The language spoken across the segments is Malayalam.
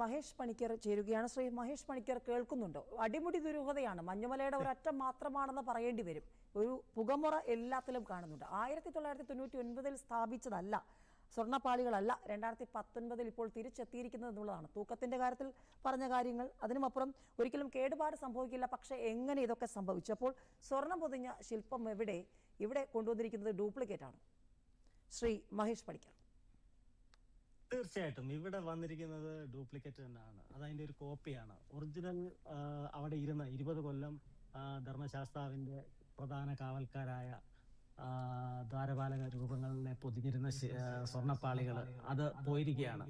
മഹേഷ് പണിക്കർ ചേരുകയാണ്. ശ്രീ മഹേഷ് പണിക്കർ കേൾക്കുന്നുണ്ടോ. അടിമുടി ദുരൂഹതയാണ്. മഞ്ഞുമലയുടെ ഒരറ്റം മാത്രമാണെന്ന് പറയേണ്ടി വരും. ഒരു പുകമുറ എല്ലാത്തിലും കാണുന്നുണ്ട്. ആയിരത്തി തൊള്ളായിരത്തി തൊണ്ണൂറ്റി ഒൻപതിൽ സ്ഥാപിച്ചതല്ല സ്വർണപ്പാളികളല്ല. രണ്ടായിരത്തി പത്തൊൻപതിൽ ഇപ്പോൾ തിരിച്ചെത്തിയിരിക്കുന്നത് എന്നുള്ളതാണ്. തൂക്കത്തിന്റെ കാര്യത്തിൽ പറഞ്ഞ കാര്യങ്ങൾ അതിനുമപ്പുറം ഒരിക്കലും കേടുപാട് സംഭവിക്കില്ല. പക്ഷേ എങ്ങനെ ഇതൊക്കെ സംഭവിച്ചു അപ്പോൾ സ്വർണം പൊതിഞ്ഞ ശില്പം എവിടെ? ഇവിടെ കൊണ്ടുവന്നിരിക്കുന്നത് ഡ്യൂപ്ലിക്കേറ്റ് ആണ് ശ്രീ മഹേഷ് പണിക്കർ. തീർച്ചയായിട്ടും. ഇവിടെ വന്നിരിക്കുന്നത് ഡ്യൂപ്ലിക്കേറ്റ് തന്നെയാണ്. അത് അതിന്റെ ഒരു കോപ്പിയാണ് ഒറിജിനൽ അവിടെ ഇരുന്ന ഇരുപത് കൊല്ലം ധർമ്മശാസ്താവിന്റെ പ്രധാന കാവൽക്കാരായ ദ്വാരപാലക രൂപങ്ങളിലെ പൊതിഞ്ഞിരുന്ന സ്വർണപ്പാളികൾ അത് പോയിരിക്കുകയാണ്.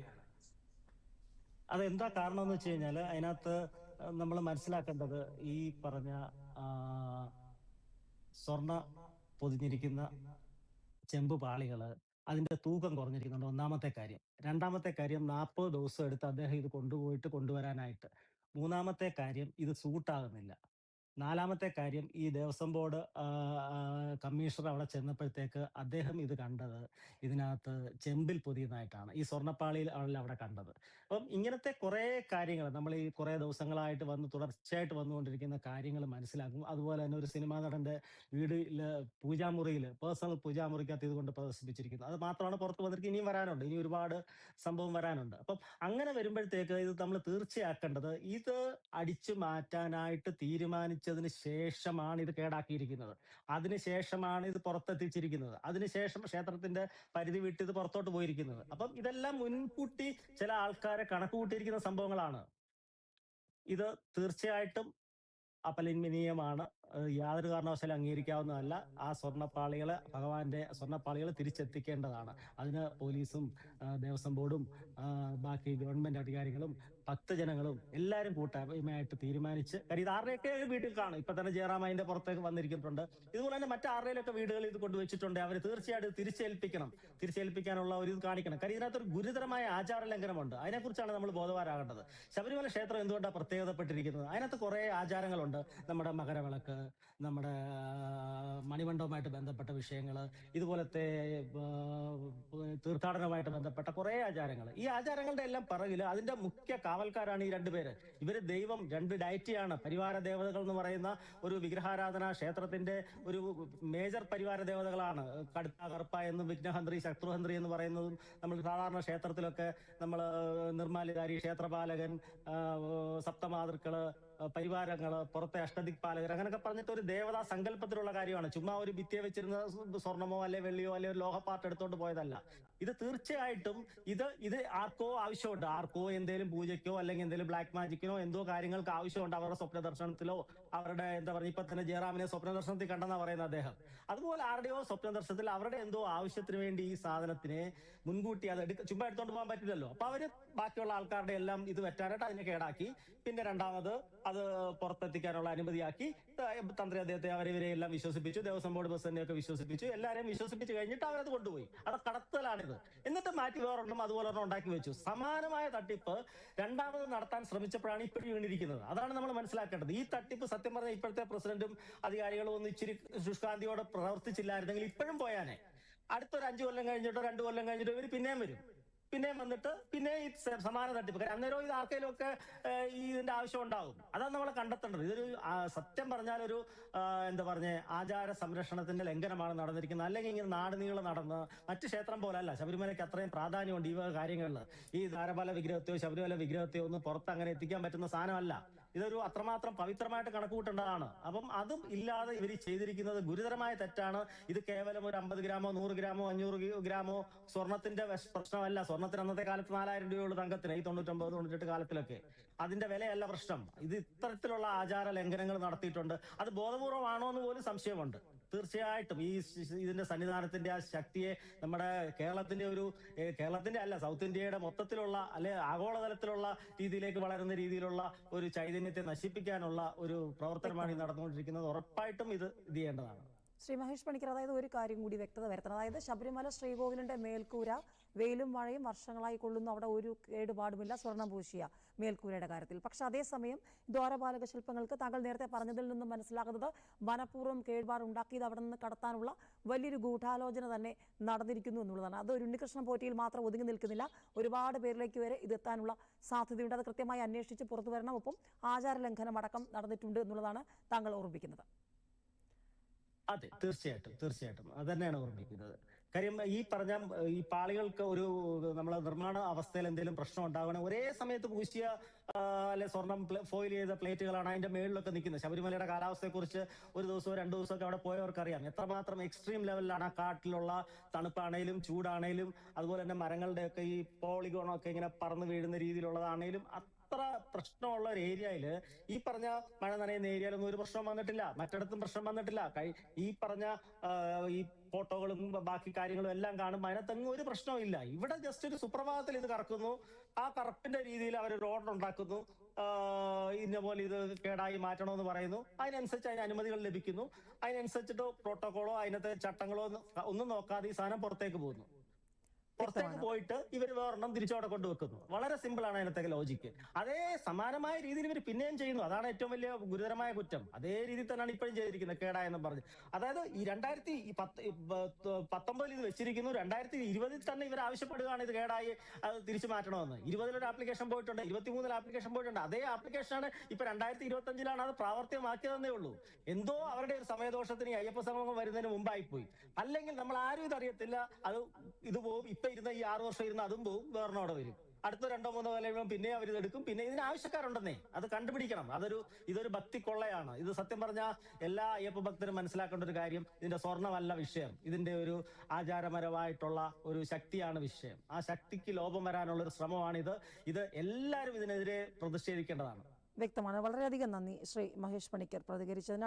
അതെന്താ കാരണം എന്ന് വെച്ച് കഴിഞ്ഞാൽ അതിനകത്ത് നമ്മൾ മനസ്സിലാക്കേണ്ടത് ഈ പറഞ്ഞ സ്വർണ പൊതിഞ്ഞിരിക്കുന്ന ചെമ്പ് പാളികൾ അതിന്റെ തൂക്കം കുറഞ്ഞിരിക്കുന്നുണ്ട്. ഒന്നാമത്തെ കാര്യം. രണ്ടാമത്തെ കാര്യം നാൽപ്പത് ദിവസം എടുത്ത് അദ്ദേഹം ഇത് കൊണ്ടുപോയിട്ട് കൊണ്ടുവരാനായിട്ട്. മൂന്നാമത്തെ കാര്യം ഇത് സൂട്ടാകുന്നില്ല. നാലാമത്തെ കാര്യം ഈ ദേവസ്വം ബോർഡ് കമ്മീഷണർ അവിടെ ചെന്നപ്പോഴത്തേക്ക് അദ്ദേഹം ഇത് കണ്ടത്. ഇതിനകത്ത് ചെമ്പിൽ പൊതിയുന്നതായിട്ടാണ്. ഈ സ്വർണപ്പാളിയിൽ അവിടെ കണ്ടത്. അപ്പം ഇങ്ങനത്തെ കുറെ കാര്യങ്ങൾ നമ്മൾ ഈ കുറെ ദിവസങ്ങളായിട്ട് വന്ന് തുടർച്ചയായിട്ട് വന്നുകൊണ്ടിരിക്കുന്ന കാര്യങ്ങൾ മനസ്സിലാക്കും. അതുപോലെ തന്നെ ഒരു സിനിമാ നടന്റെ വീടിൽ പൂജാമുറിയിൽ പേഴ്സണൽ പൂജാമുറിക്കകത്ത് ഇതുകൊണ്ട് പ്രദർശിപ്പിച്ചിരിക്കുന്നു. അത് മാത്രമാണ് പുറത്ത് വന്നിരിക്കുന്നത്. ഇനിയും വരാനുണ്ട്. ഇനി ഒരുപാട് സംഭവം വരാനുണ്ട്. അപ്പം അങ്ങനെ വരുമ്പോഴത്തേക്ക് ഇത് നമ്മൾ തീർച്ചയാക്കേണ്ടത് ഇത് അടിച്ചു മാറ്റാനായിട്ട് തീരുമാനിച്ചതിന് ശേഷമാണ് ഇത് കേടാക്കിയിരിക്കുന്നത്. അതിനുശേഷമാണ് ഇത് പുറത്തെത്തിച്ചിരിക്കുന്നത്. അതിനുശേഷം ക്ഷേത്രത്തിന്റെ പരിധി വിട്ട് ഇത് പുറത്തോട്ട് പോയിരിക്കുന്നത്. അപ്പം ഇതെല്ലാം മുൻകൂട്ടി ചില ആൾക്കാരെ കണക്കുകൂട്ടിയിരിക്കുന്ന സംഭവങ്ങളാണ്. ഇത് തീർച്ചയായിട്ടും അപലപനീയമാണ് ഏഹ് യാതൊരു കാരണവശാലും അംഗീകരിക്കാവുന്നതല്ല. ആ സ്വർണപ്പാളികളെ ഭഗവാന്റെ സ്വർണപ്പാളികൾ തിരിച്ചെത്തിക്കേണ്ടതാണ്. അതിന് പോലീസും ദേവസ്വം ബോർഡും ബാക്കി ഗവൺമെന്റ് അധികാരികളും ഭക്തജനങ്ങളും എല്ലാവരും കൂട്ടായ്മയായിട്ട് തീരുമാനിച്ച് കാര്യം ഇത് ആരുടെയൊക്കെ വീട്ടിൽ കാണും. ഇപ്പൊ തന്നെ ജയറാം അതിന്റെ പുറത്തേക്ക് വന്നിരിക്കുന്നുണ്ട്. ഇതുപോലെ തന്നെ മറ്റാരുടെയൊക്കെ വീടുകളിൽ ഇത് കൊണ്ടുവച്ചിട്ടുണ്ട്. അവർ തീർച്ചയായിട്ടും തിരിച്ചേൽപ്പിക്കണം. തിരിച്ചേൽപ്പിക്കാനുള്ള ഒരു ഇത് കാണിക്കണം. കാര്യം ഇതിനകത്ത് ഒരു ഗുരുതരമായ ആചാര ലംഘനമുണ്ട്. അതിനെക്കുറിച്ചാണ് നമ്മൾ ബോധവാരാകേണ്ടത് ശബരിമല ക്ഷേത്രം എന്തുകൊണ്ടാണ് പ്രത്യേകതപ്പെട്ടിരിക്കുന്നത്? അതിനകത്ത് കുറെ ആചാരങ്ങളുണ്ട്. നമ്മുടെ മകരവിളക്ക് നമ്മുടെ മണിമണ്ഡവുമായിട്ട് ബന്ധപ്പെട്ട വിഷയങ്ങൾ ഇതുപോലത്തെ തീർത്ഥാടനവുമായിട്ട് ബന്ധപ്പെട്ട കുറെ ആചാരങ്ങൾ ഈ ആചാരങ്ങളുടെ എല്ലാം പിറകിൽ അതിന്റെ മുഖ്യ കാവൽക്കാരാണ് ഈ രണ്ടുപേര് ഇവർ ദൈവം രണ്ട് ഡയറ്റിയാണ്. പരിവാര ദേവതകൾ എന്ന് പറയുന്ന ഒരു വിഗ്രഹാരാധന ക്ഷേത്രത്തിന്റെ ഒരു മേജർ പരിവാര ദേവതകളാണ്. കടുത്ത കറുപ്പ എന്നും വിഘ്നഹന്ത്രി ശത്രുഹന്ത്രി എന്ന് പറയുന്നതും നമ്മൾ സാധാരണ ക്ഷേത്രത്തിലൊക്കെ നമ്മൾ നിർമ്മാലികാരി ക്ഷേത്രപാലകൻ സപ്തമാതൃക്കൾ പരിവാരങ്ങൾ പുറത്തെ അഷ്ടദിക്പാലകർ അങ്ങനെയൊക്കെ പറഞ്ഞിട്ട് ഒരു ദേവതാ സങ്കല്പത്തിലുള്ള കാര്യമാണ്. ചുമ്മാ ഒരു ഭിത്തിയെ വെച്ചിരുന്ന സ്വർണമോ അല്ലെ വെള്ളിയോ അല്ലെ ഒരു ലോഹപ്പാട്ട് എടുത്തോണ്ട് പോയതല്ല. ഇത് തീർച്ചയായിട്ടും ഇത് ഇത് ആർക്കോ ആവശ്യമുണ്ട്. ആർക്കോ എന്തേലും പൂജയ്ക്കോ അല്ലെങ്കിൽ എന്തെങ്കിലും ബ്ലാക്ക് മാജിക്കിനോ എന്തോ കാര്യങ്ങൾക്ക് ആവശ്യമുണ്ട് അവരുടെ സ്വപ്ന ദർശനത്തിലോ അവരുടെ എന്താ പറയുക ഇപ്പൊ തന്നെ ജയറാമിനെ സ്വപ്ന ദർശനത്തിൽ കണ്ടെന്നാ പറയുന്ന അദ്ദേഹം. അതുപോലെ ആരുടെയോ സ്വപ്ന ദർശനത്തിൽ അവരുടെ എന്തോ ആവശ്യത്തിന് വേണ്ടി ഈ സാധനത്തിനെ മുൻകൂട്ടി അത് എടുക്ക ചുമ്മാ എടുത്തോണ്ട് പോകാൻ പറ്റില്ലല്ലോ. അപ്പൊ അവർ ബാക്കിയുള്ള ആൾക്കാരുടെ എല്ലാം ഇത് വെറ്റാനായിട്ട് അതിനെ കേടാക്കി. പിന്നെ രണ്ടാമത് അത് പുറത്തെത്തിക്കാനുള്ള അനുമതിയാക്കി തന്ത്രി അദ്ദേഹത്തെ അവരെ ഇവരെ എല്ലാം വിശ്വസിപ്പിച്ചു ദേവസ്വം ബോർഡ് ഒക്കെ വിശ്വസിപ്പിച്ചു എല്ലാവരെയും വിശ്വസിപ്പിച്ച് കഴിഞ്ഞിട്ട് അവരത് കൊണ്ടുപോയി. അത് കടത്തലാണിത്. എന്നിട്ട് മാറ്റി വേറൊരെണ്ണം അതുപോലെ ഒരെണ്ണം ഉണ്ടാക്കി വെച്ചു. സമാനമായ തട്ടിപ്പ് രണ്ടാമത് നടത്താൻ ശ്രമിച്ചപ്പോഴാണ് ഇപ്പോഴും വീണിരിക്കുന്നത്. അതാണ് നമ്മൾ മനസ്സിലാക്കേണ്ടത്. ഈ തട്ടിപ്പ് സത്യം പറഞ്ഞ ഇപ്പോഴത്തെ പ്രസിഡന്റും അധികാരികളും ഒന്നും ഇച്ചിരി ശുഷ്കാന്തിയോടെ പ്രവർത്തിച്ചില്ലായിരുന്നെങ്കിൽ ഇപ്പോഴും പോയാനെ. അടുത്തൊരു അഞ്ചു കൊല്ലം കഴിഞ്ഞിട്ടോ രണ്ടു കൊല്ലം കഴിഞ്ഞിട്ടോ ഇവർ പിന്നെയും വരും. പിന്നെയും വന്നിട്ട് പിന്നെ ഈ സമാന തട്ടിപ്പ്. അന്നേരം ഇത് ആർക്കെങ്കിലും ഒക്കെ ഈ ഇതിന്റെ ആവശ്യം ഉണ്ടാകും അതാണ് നമ്മൾ കണ്ടെത്തേണ്ടത്. ഇതൊരു സത്യം പറഞ്ഞാൽ ഒരു എന്താ പറഞ്ഞ ആചാര സംരക്ഷണത്തിന്റെ ലംഘനമാണ് നടന്നിരിക്കുന്നത്. അല്ലെങ്കിൽ ഇങ്ങനെ നാട് നീളം നടന്ന് മറ്റ് ക്ഷേത്രം പോലല്ല ശബരിമലയ്ക്ക് അത്രയും പ്രാധാന്യമുണ്ട് ഈ കാര്യങ്ങളിൽ. ഈ ധാരപാല വിഗ്രഹത്തെയോ ശബരിമല വിഗ്രഹത്തെയോ ഒന്നും പുറത്ത് അങ്ങനെ എത്തിക്കാൻ പറ്റുന്ന സാധനമല്ല. ഇതൊരു അത്രമാത്രം പവിത്രമായിട്ട് കണക്കുകൂട്ടേണ്ടതാണ്. അപ്പം അതും ഇല്ലാതെ ഇവർ ചെയ്തിരിക്കുന്നത് ഗുരുതരമായ തെറ്റാണ്. ഇത് കേവലം ഒരു അമ്പത് ഗ്രാമോ നൂറ് ഗ്രാമോ അഞ്ഞൂറ് ഗ്രാമോ സ്വർണത്തിന്റെ പ്രശ്നമല്ല. സ്വർണത്തിന് അന്നത്തെ കാലത്ത് നാലായിരം രൂപയുള്ള തങ്കത്തിന് ഈ തൊണ്ണൂറ്റൊമ്പത് തൊണ്ണൂറ്റെട്ട് കാലത്തിലൊക്കെ. അതിന്റെ വിലയല്ല പ്രശ്നം. ഇത് ഇത്തരത്തിലുള്ള ആചാര ലംഘനങ്ങൾ നടത്തിയിട്ടുണ്ട്. അത് ബോധപൂർവമാണോ എന്ന് പോലും സംശയമുണ്ട്. തീർച്ചയായിട്ടും ഈ ഇതിന്റെ സന്നിധാനത്തിന്റെ ആ ശക്തിയെ നമ്മുടെ കേരളത്തിന്റെ ഒരു കേരളത്തിന്റെ അല്ല സൗത്ത് ഇന്ത്യയുടെ മൊത്തത്തിലുള്ള അല്ലെ ആഗോളതലത്തിലുള്ള രീതിയിലേക്ക് വളരുന്ന രീതിയിലുള്ള ഒരു ചൈതന്യത്തെ നശിപ്പിക്കാനുള്ള ഒരു പ്രവർത്തനമാണ് ഈ നടന്നുകൊണ്ടിരിക്കുന്നത്. ഉറപ്പായിട്ടും ഇത് ഇത് ചെയ്യേണ്ടതാണ്. ശ്രീ മഹേഷ് പണിക്കർ അതായത് ഒരു കാര്യം കൂടി വ്യക്തത വരുത്തണം. അതായത് ശബരിമല ശ്രീകോവിലിന്റെ മേൽക്കൂര വെയിലും മഴയും വർഷങ്ങളായി കൊള്ളുന്നു അവിടെ ഒരു കേടുപാടുമില്ല സ്വർണം പൂശിയ മേൽക്കൂരയുടെ കാര്യത്തിൽ. പക്ഷെ അതേസമയം ദ്വാരപാലക ശില്പങ്ങൾക്ക് താങ്കൾ നേരത്തെ പറഞ്ഞതിൽ നിന്നും മനസ്സിലാകുന്നത് മനഃപൂർവം കേടുപാട് ഉണ്ടാക്കിയത് അവിടെ നിന്ന് കടത്താനുള്ള വലിയൊരു ഗൂഢാലോചന തന്നെ നടന്നിരിക്കുന്നു എന്നുള്ളതാണ്. അത് ഒരു ഉണ്ണികൃഷ്ണൻ പോറ്റിയിൽ മാത്രം ഒതുങ്ങി നിൽക്കുന്നില്ല. ഒരുപാട് പേരിലേക്ക് വരെ ഇത് എത്താനുള്ള സാധ്യതയുണ്ട്. അത് കൃത്യമായി അന്വേഷിച്ച് പുറത്തു വരണം. ഒപ്പം ആചാര ലംഘനം അടക്കം നടന്നിട്ടുണ്ട് എന്നുള്ളതാണ് താങ്കൾ ഓർമ്മിക്കുന്നത് അതെ തീർച്ചയായിട്ടും തീർച്ചയായിട്ടും. അത് തന്നെയാണ് ഓർമ്മിക്കുന്നത് കാര്യം ഈ പറഞ്ഞ ഈ പാളികൾക്ക് ഒരു നമ്മളെ നിർമ്മാണ അവസ്ഥയിൽ എന്തെങ്കിലും പ്രശ്നം ഉണ്ടാകണം ഒരേ സമയത്ത് പൂശിയ അല്ലെ സ്വർണം ഫോയിൽ ചെയ്ത പ്ലേറ്റുകളാണ് അതിന്റെ മേളിലൊക്കെ നിൽക്കുന്നത്. ശബരിമലയുടെ കാലാവസ്ഥയെക്കുറിച്ച് ഒരു ദിവസമോ രണ്ടു ദിവസമൊക്കെ അവിടെ പോയവർക്ക് അറിയാം എത്രമാത്രം എക്സ്ട്രീം ലെവലിലാണ് ആ കാട്ടിലുള്ള തണുപ്പാണേലും ചൂടാണേലും അതുപോലെ തന്നെ മരങ്ങളുടെയൊക്കെ ഈ പോളിഗോണൊക്കെ ഇങ്ങനെ പറന്ന് വീഴുന്ന രീതിയിലുള്ളതാണേലും അത്ര പ്രശ്നമുള്ള ഒരു ഏരിയയിൽ ഈ പറഞ്ഞ മഴ നനയുന്ന ഏരിയയിലൊന്നും ഒരു പ്രശ്നം വന്നിട്ടില്ല. മറ്റിടത്തും പ്രശ്നം വന്നിട്ടില്ല. ഈ പറഞ്ഞ ഈ ഫോട്ടോകളും ബാക്കി കാര്യങ്ങളും എല്ലാം കാണുമ്പോൾ അതിനകത്തെങ്ങും ഒരു പ്രശ്നവും ഇല്ല. ഇവിടെ ജസ്റ്റ് ഒരു സുപ്രഭാതത്തിൽ ഇത് കറക്കുന്നു. ആ കറപ്പിന്റെ രീതിയിൽ അവർ റോഡ് ഉണ്ടാക്കുന്നു. ഇന്നപോലെ ഇന്ന പോലെ ഇത് കേടായി മാറ്റണമെന്ന് പറയുന്നു. അതിനനുസരിച്ച് അതിന് അനുമതികൾ ലഭിക്കുന്നു. അതിനനുസരിച്ചിട്ട് പ്രോട്ടോകോളോ അതിനകത്തെ ചട്ടങ്ങളോ ഒന്നും നോക്കാതെ ഈ സാധനം പുറത്തേക്ക് പോകുന്നു. പുറത്തേക്ക്. പോയിട്ട് ഇവർ വേറെണ്ണം തിരിച്ചവിടെ കൊണ്ടുവെക്കുന്നു. വളരെ സിമ്പിൾ ആണ് അതിനകത്തെ ലോജിക്ക് അതേ സമാനമായ രീതിയിൽ ഇവർ പിന്നെയും ചെയ്യുന്നു. അതാണ് ഏറ്റവും വലിയ ഗുരുതരമായ കുറ്റം. അതേ രീതിയിൽ തന്നെയാണ് ഇപ്പോഴും ചെയ്തിരിക്കുന്നത് കേടായെന്ന് പറഞ്ഞ്. അതായത് ഈ രണ്ടായിരത്തി പത്ത് പത്തൊമ്പതിൽ ഇത് വെച്ചിരിക്കുന്നു. രണ്ടായിരത്തി ഇരുപതിൽ തന്നെ ഇവർ ആവശ്യപ്പെടുകയാണ് ഇത് കേടായി അത് തിരിച്ചു മാറ്റണമെന്ന്. ഇരുപതിലൊരു ആപ്ലിക്കേഷൻ പോയിട്ടുണ്ട് ഇരുപത്തിമൂന്നിൽ ആപ്ലിക്കേഷൻ പോയിട്ടുണ്ട്. അതേ ആപ്ലിക്കേഷനാണ് ഇപ്പൊ രണ്ടായിരത്തി ഇരുപത്തി അഞ്ചിലാണ് അത് പ്രാവർത്തികമാക്കിയതെന്നേ ഉള്ളൂ. എന്തോ അവരുടെ ഒരു സമയദോഷത്തിന് ഈ അയ്യപ്പ സമൂഹം വരുന്നതിന് മുമ്പായി പോയി അല്ലെങ്കിൽ നമ്മൾ ആരും ഇതറിയത്തില്ല. അത് ഇത് പോകും ഇപ്പൊ ഇരുന്ന ഈ ആറു വർഷം ഇരുന്ന അതും പോവും വേറെ വരും. അടുത്ത രണ്ടോ മൂന്നോ കൊല്ലം പിന്നെ അവർ ഇതെടുക്കും പിന്നെ ഇതിന് ആവശ്യക്കാരുണ്ടെന്നേ. അത് കണ്ടുപിടിക്കണം. അതൊരു ഇതൊരു ഭക്തി കൊള്ളയാണ്. ഇത് സത്യം പറഞ്ഞാൽ എല്ലാ അയ്യപ്പ ഭക്തരും മനസ്സിലാക്കേണ്ട ഒരു കാര്യം ഇതിന്റെ സ്വർണമല്ല വിഷയം. ഇതിന്റെ ഒരു ആചാരപരമായിട്ടുള്ള ഒരു ശക്തിയാണ് വിഷയം. ആ ശക്തിക്ക് ലോപം വരാനുള്ള ഒരു ശ്രമമാണിത്. ഇത് എല്ലാവരും ഇതിനെതിരെ പ്രതിഷേധിക്കേണ്ടതാണ്. വ്യക്തമാണ്. വളരെയധികം നന്ദി ശ്രീ മഹേഷ് പണിക്കർ പ്രതികരിച്ചതിന്.